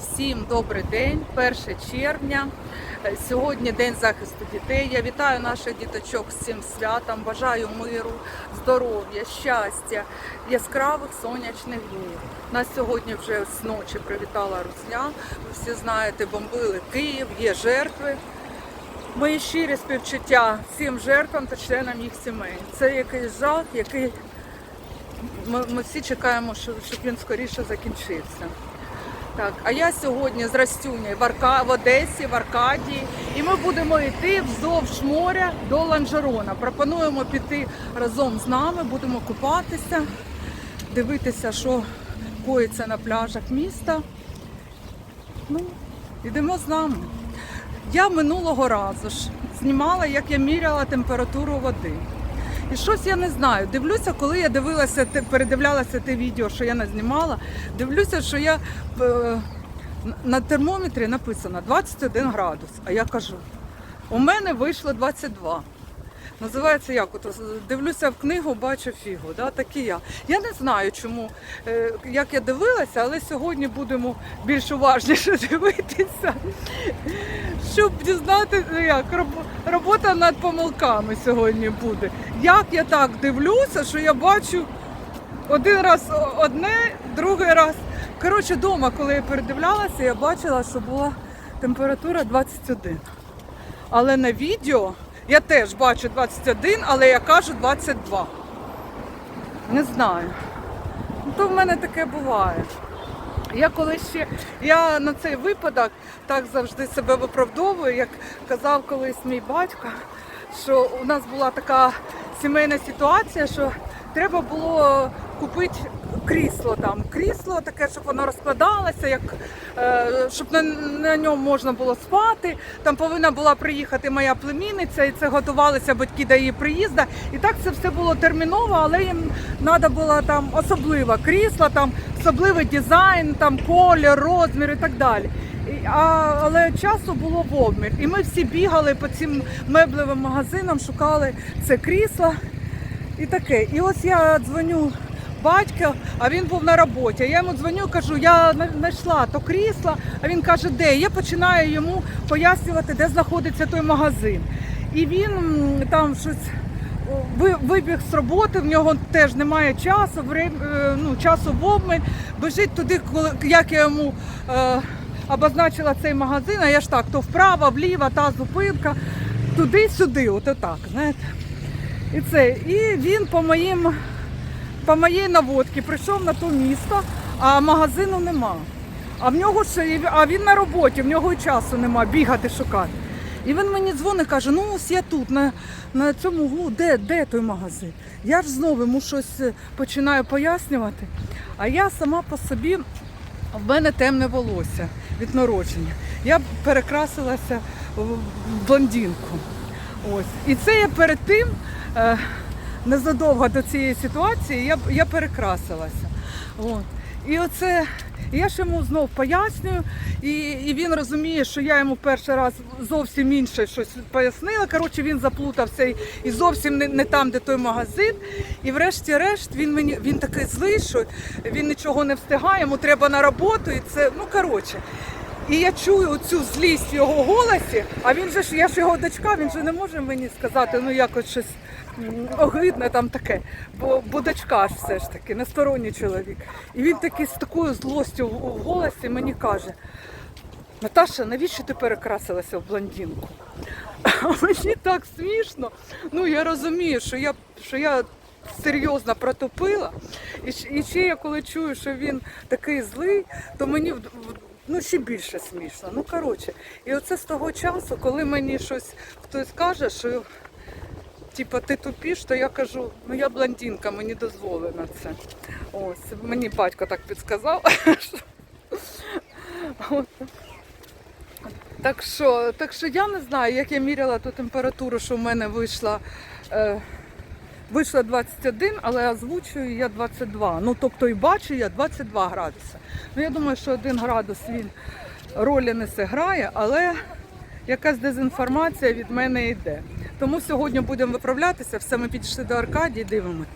Всім добрий день, 1 червня. Е, Сьогодні день захисту дітей. Я вітаю наших діточок з цим святом. Бажаю миру, здоров'я, щастя, яскравих сонячних днів. Нас сьогодні вже з ночі привітала Русня. Ви всі знаєте, бомбили Київ, є жертви. Мої щирі співчуття всім жертвам та членам їх сімей. Це якийсь жах, який ми, ми всі чекаємо, щоб, щоб він скоріше закінчився. Так, а я сьогодні з Растюнею в, Арка... в Одесі, в Аркадії, і ми будемо йти вздовж моря до Ланжерона. Пропонуємо піти разом з нами, будемо купатися, дивитися, що коїться на пляжах міста. Ну, йдемо з нами. Я минулого разу ж знімала, як я міряла температуру води. І щось я не знаю. Дивлюся, коли я дивилася, передивлялася те відео, що я назнімала, дивлюся, що я е, на термометрі написано 21 градус. А я кажу, у мене вийшло 22. Називається як? От, дивлюся в книгу, бачу фігу. Да? Так і я. Я не знаю, чому, е, як я дивилася, але сьогодні будемо більш уважніше дивитися, щоб дізнатися, як робота над помилками сьогодні буде. Як я так дивлюся, що я бачу один раз одне, другий раз. Коротше, вдома, коли я передивлялася, я бачила, що була температура 21. Але на відео я теж бачу 21, але я кажу 22. Не знаю. Ну, то в мене таке буває. Я коли ще я на цей випадок так завжди себе виправдовую, як казав колись мій батько, що у нас була така сімейна ситуація, що треба було купити крісло там. Крісло таке, щоб воно розкладалося, як, е, щоб на, на ньому можна було спати. Там повинна була приїхати моя племінниця, і це готувалися батьки до її приїзду. І так це все було терміново, але їм треба було там особливе крісло, там особливий дизайн, там колір, розмір і так далі. А, але часу було в обмір. І ми всі бігали по цим меблевим магазинам, шукали це крісло і таке. І ось я дзвоню батька, а він був на роботі. Я йому дзвоню, кажу, я знайшла то крісло, а він каже, де? Я починаю йому пояснювати, де знаходиться той магазин. І він там щось вибіг з роботи, в нього теж немає часу, е, ну, часу в обмаль, біжить туди, як я йому. Е, обозначила цей магазин, а я ж так, то вправо, вліво, та зупинка, туди-сюди, от так, знаєте. І це. І він по моїм, по моїй наводці прийшов на то місто, а магазину нема. А в нього ще, а він на роботі, в нього і часу нема бігати шукати. І він мені дзвонить, каже, ну ось я тут, на, на цьому углу, де, де той магазин? Я ж знову йому щось е, починаю пояснювати. А я сама по собі, в мене темне волосся від народження. Я перекрасилася в в блондинку. Ось. І це я перед тим, е, незадовго до цієї ситуації, я, я перекрасилася. От. І оце я ж йому знов пояснюю, і, і він розуміє, що я йому перший раз зовсім інше щось пояснила. Коротше, він заплутався і, і зовсім не, не там, де той магазин. І врешті-решт він мені він такий злий, що він нічого не встигає, йому треба на роботу. І це, ну коротше. І я чую цю злість в його голосі, а він же ж, я ж його дочка, він же не може мені сказати, ну якось щось огидне там таке. Бо, бо дочка ж все ж таки, несторонній чоловік. І він такий з такою злостю в, голосі мені каже: Наташа, навіщо ти перекрасилася в блондинку? А мені так смішно. Ну я розумію, що я, що я серйозно протопила. І, і ще я коли чую, що він такий злий, то мені ну, ще більше смішно. Ну коротше, і оце з того часу, коли мені щось хтось каже, що типа ти тупіш, то я кажу, ну я блондинка, мені дозволено це. Ось мені батько так підсказав. Так що, так що я не знаю, як я міряла ту температуру, що в мене вийшла, е, вийшла 21, але озвучую я 22. Ну тобто і бачу я 22 градуси. Ну я думаю, що один градус він ролі не грає, але якась дезінформація від мене йде. Тому сьогодні будемо виправлятися, все ми підійшли до Аркадії, дивимося.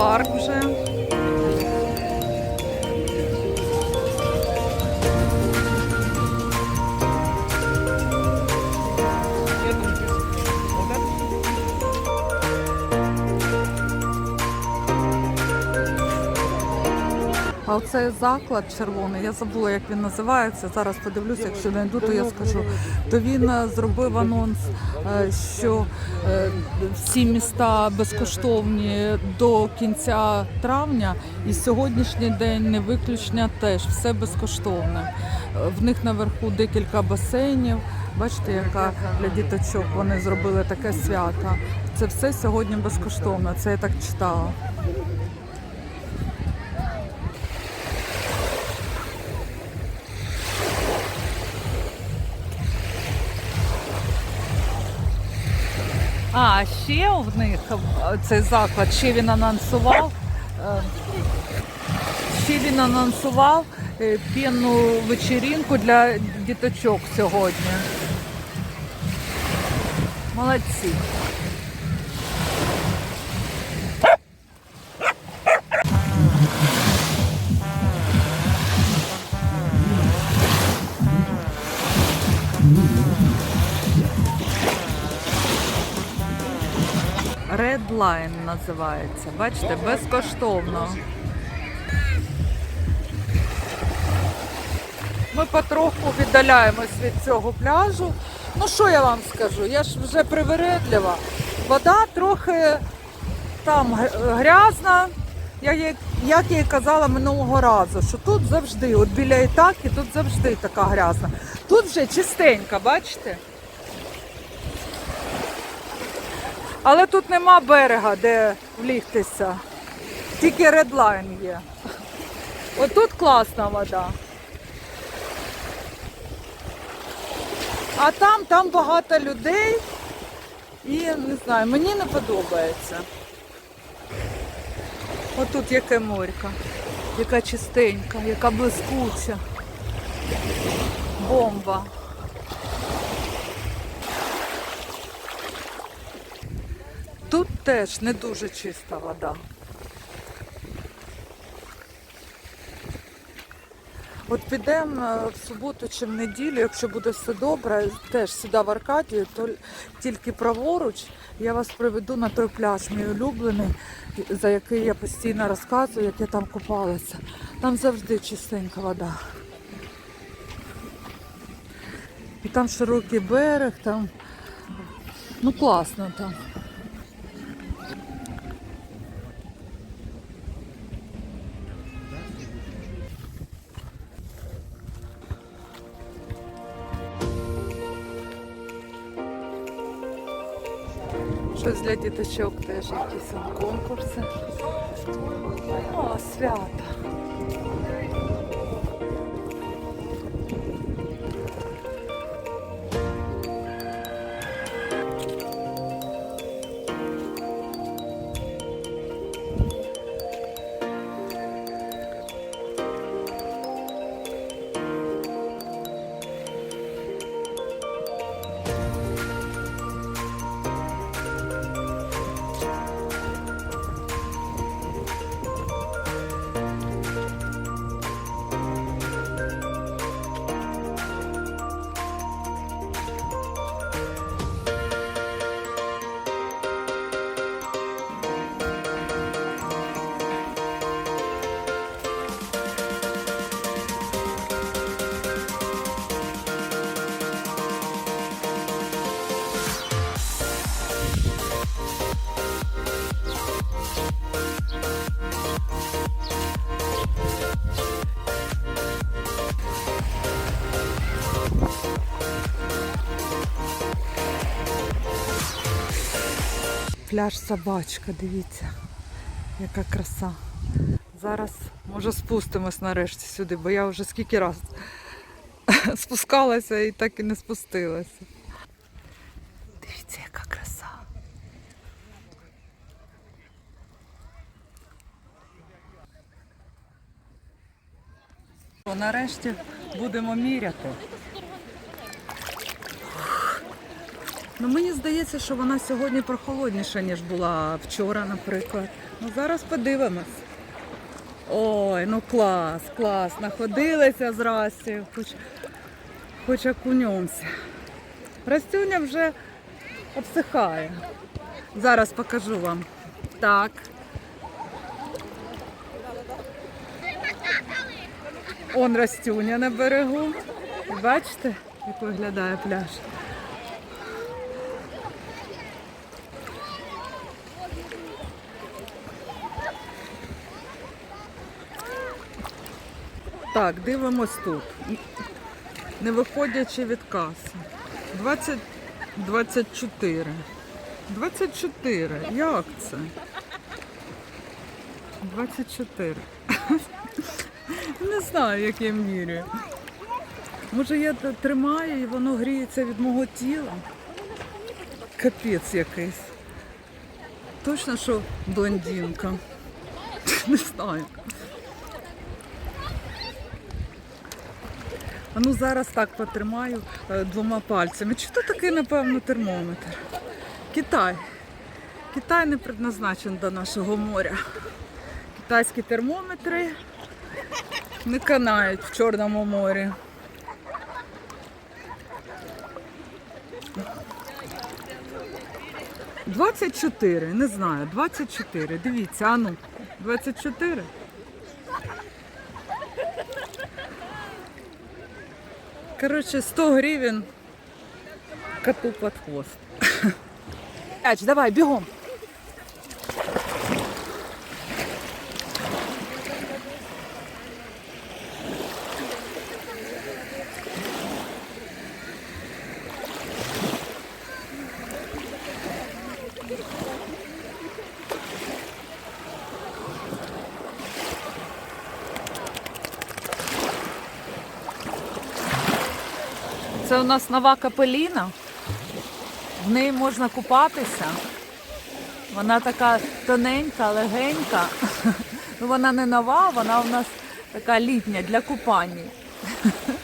Аквапарк вже. А оцей заклад червоний, я забула, як він називається. Зараз подивлюся, якщо знайду, то я скажу. То він е, зробив анонс, е, що е, всі міста безкоштовні до кінця травня, і сьогоднішній день не виключення теж все безкоштовне. В них наверху декілька басейнів. Бачите, яка для діточок вони зробили таке свято. Це все сьогодні безкоштовно. Це я так читала. А ще в них е, цей заклад, ще він анонсував. е, Ще він анонсував е, пінну вечеринку для діточок сьогодні. Молодці. Line називається. Бачите, безкоштовно. Ми потроху віддаляємось від цього пляжу. Ну що я вам скажу? Я ж вже привередлива. Вода трохи там грязна. Я як я і казала минулого разу, що тут завжди, от біля Ітаки, тут завжди така грязна. Тут вже чистенька, бачите? Але тут нема берега, де влігтися. Тільки редлайн є. Отут класна вода. А там, там багато людей. І не знаю, мені не подобається. Отут яке морька, яка чистенька, яка блискуча. Бомба. Тут теж не дуже чиста вода. От підемо е, в суботу чи в неділю, якщо буде все добре, теж сюди в Аркадію, то тільки праворуч я вас приведу на той пляж, мій улюблений, за який я постійно розказую, як я там купалася. Там завжди чистенька вода. І там широкий берег, там ну класно там. Щось для діточок теж якісь конкурси. О, свято. Пляж собачка, дивіться, яка краса. Зараз, може, спустимось нарешті сюди, бо я вже скільки раз спускалася і так і не спустилася. Дивіться, яка краса. Нарешті будемо міряти. Ну мені здається, що вона сьогодні прохолодніша, ніж була вчора, наприклад. Ну зараз подивимось. Ой, ну клас, клас. Находилися з хоч, хоч окунемося. Растюня вже обсихає. Зараз покажу вам. Так. Он Растюня на берегу. Бачите, як виглядає пляж. Так, дивимось тут. Не виходячи від каси. 20, 24. 24. Як це? 24. Не знаю, як я міряю. Може я тримаю і воно гріється від мого тіла. Капець якийсь. Точно, що блондинка. Не знаю. Ну зараз так потримаю е, двома пальцями. Чи то такий, напевно, термометр? Китай. Китай не предназначений до нашого моря. Китайські термометри не канають в Чорному морі. Двадцять чотири, не знаю, 24. Дивіться, а ну, 24. Короче, 100 гривен коту под хвост. Ач, давай, бегом. Це у нас нова капеліна. В неї можна купатися. Вона така тоненька, легенька. Ну, вона не нова, вона у нас така літня для купання.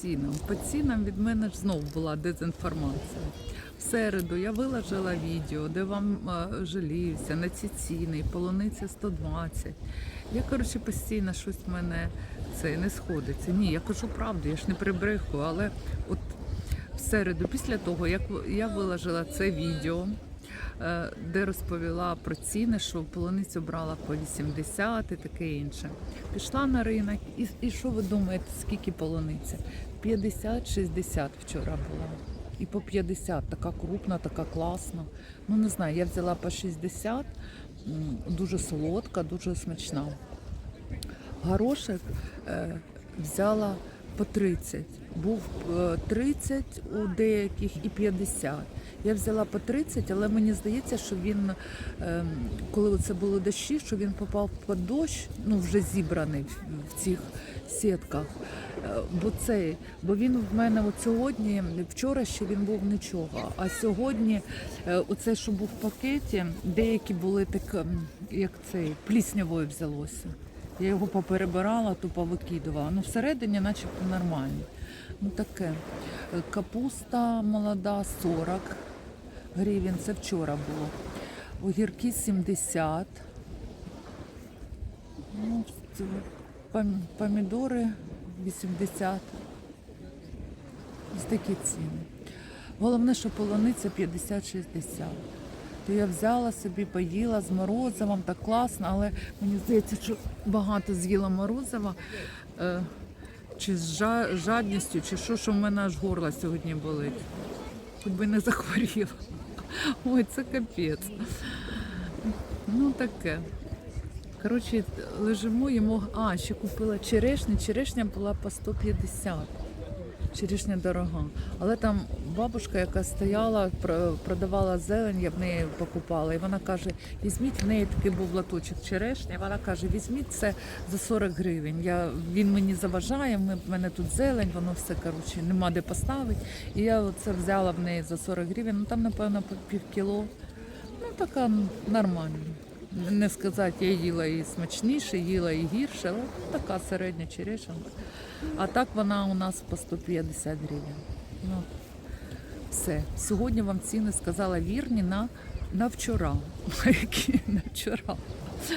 цінам? По цінам від мене ж знов була дезінформація. В середу я виложила відео, де вам е, жаліюся на ці ціни, полуниця 120. Я, коротше, постійно щось в мене це не сходиться. Ні, я кажу правду, я ж не прибрехую, але от в середу, після того, як я виложила це відео, е, де розповіла про ціни, що полуницю брала по 80 і таке інше. Пішла на ринок, і, і що ви думаєте, скільки полуниця? 50-60 вчора була. І по 50, така крупна, така класна. Ну не знаю, я взяла по 60, дуже солодка, дуже смачна. Горошек е, взяла по 30. Був е, 30 у деяких і 50. Я взяла по 30, але мені здається, що він, е, коли це було дощі, що він попав під дощ, ну вже зібраний в, цих сітках. Е, Бо цей, бо він в мене от сьогодні, вчора ще він був нічого. А сьогодні, е, оце, що був в пакеті, деякі були так, як цей, пліснявою взялося. Я його поперебирала, то повикидувала. Ну, всередині начебто нормально. Ну таке. Е, Капуста молода 40 гривень. Це вчора було. Огірки 70. Ну, помідори 80. Ось такі ціни. Головне, що полуниця 50-60. То я взяла собі, поїла з морозивом, так класно, але мені здається, що багато з'їла морозива. Е, чи з жадністю, чи що, що в мене аж горло сьогодні болить. Хоч би не захворіла. Ой, це капець. Ну таке. Коротше, лежимо, їмо. А, ще купила черешню. Черешня була по 150. Черешня дорога. Але там бабушка, яка стояла, продавала зелень, я в неї покупала. І вона каже: візьміть в неї такий був латочок черешні. Вона каже, візьміть це за 40 гривень. Я, він мені заважає, ми, в мене тут зелень, воно все коротше, нема де поставити. І я це взяла в неї за 40 гривень. Ну там, напевно, пів кіло. Ну, така нормальна. Не сказати, я їла і смачніше, їла і гірше, але така середня черешенка. А так вона у нас по 150 гривень. Ну, все. Сьогодні вам ціни сказала вірні на, на вчора. Які на вчора.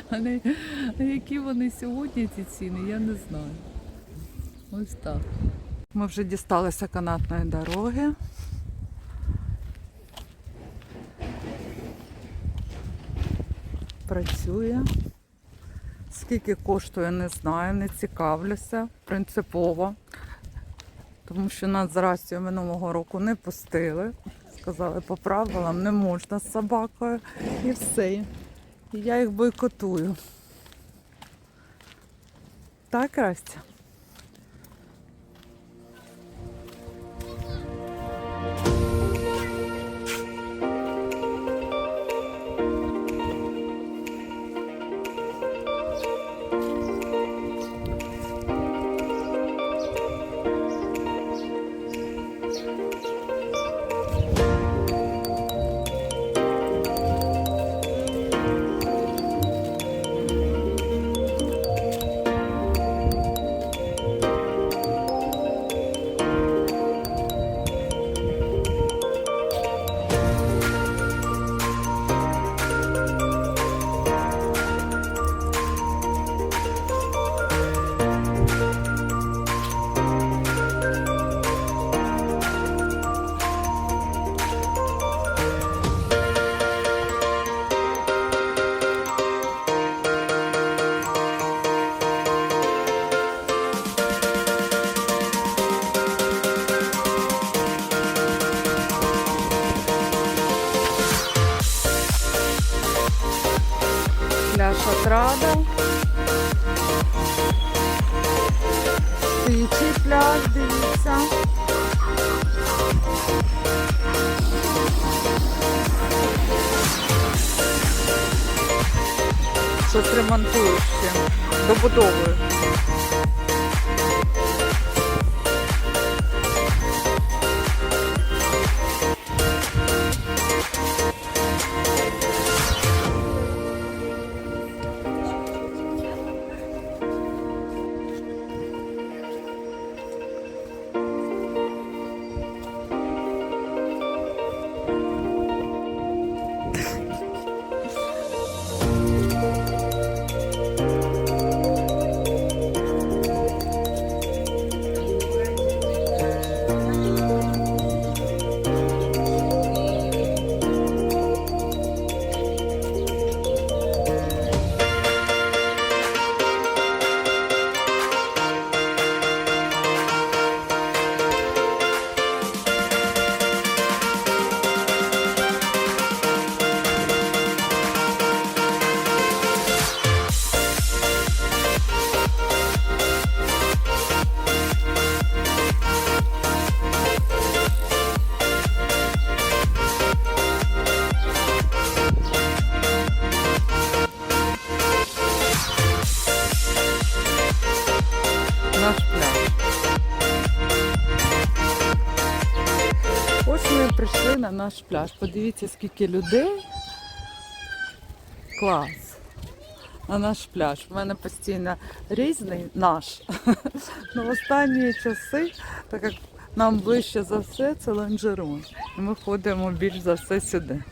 А не, а які вони сьогодні ці ціни, я не знаю. Ось так. Ми вже дісталися канатної дороги. Працює. Скільки коштує, не знаю, не цікавлюся. Принципово. Тому що нас з Расію минулого року не пустили. Сказали, по правилам не можна з собакою. І все. І я їх бойкотую. Так, Растя? Наш пляж. Подивіться, скільки людей. Клас. На наш пляж. У мене постійно різний наш. Ну, в останні часи, так як нам ближче за все, це ланжерон. Ми ходимо більш за все сюди.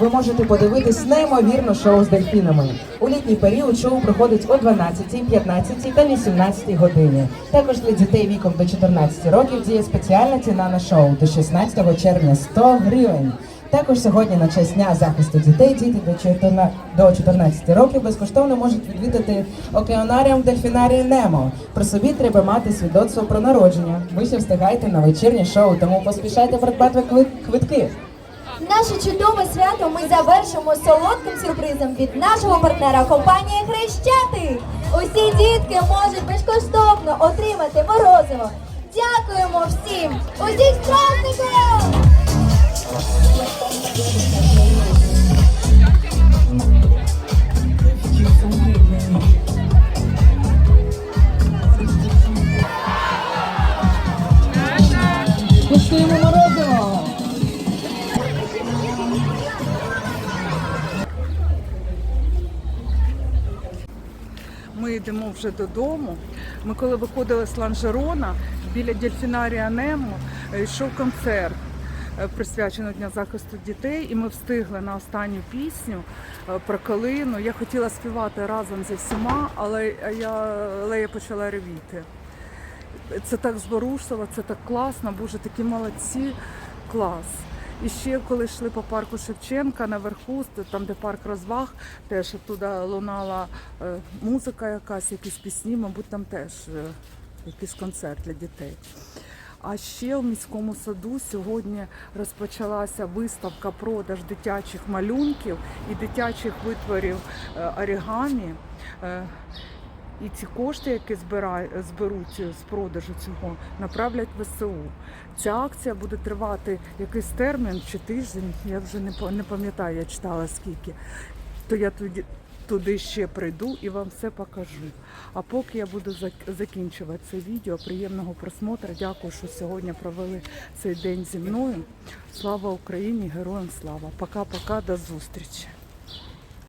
Ви можете подивитись неймовірне шоу з дельфінами. У літній період шоу проходить о 12, 15 та 18 годині. Також для дітей віком до 14 років діє спеціальна ціна на шоу до 16 червня 100 гривень. Також сьогодні на честь дня захисту дітей діти до 14 до 14 років безкоштовно можуть відвідати океанаріум Дельфінарії Немо. При собі треба мати свідоцтво про народження. Ви ще встигаєте на вечірнє шоу, тому поспішайте придбати квит- квитки. Наше чудове свято ми завершимо солодким сюрпризом від нашого партнера компанії Хрещати. Усі дітки можуть безкоштовно отримати морозиво. Дякуємо всім! Усіх з вже додому. Ми коли виходили з ланжерона біля дельфінарія Немо, е, йшов концерт. е, Присвячено Дня захисту дітей, і ми встигли на останню пісню е, про калину. Я хотіла співати разом зі всіма, але я, але я почала ревіти. Це так зворушливо, це так класно, боже, такі молодці, клас. І ще коли йшли по парку Шевченка наверху, там де парк розваг, теж туди лунала е, музика якась, якісь пісні, мабуть, там теж е, якийсь концерт для дітей. А ще в міському саду сьогодні розпочалася виставка продаж дитячих малюнків і дитячих витворів е, орігамі. І ці кошти, які зберуть з продажу цього, направлять в ВСУ. Ця акція буде тривати якийсь термін чи тиждень, я вже не пам'ятаю, я читала скільки. То я туди, туди ще прийду і вам все покажу. А поки я буду закінчувати це відео, приємного просмотру. Дякую, що сьогодні провели цей день зі мною. Слава Україні, героям слава! Пока-пока, до зустрічі!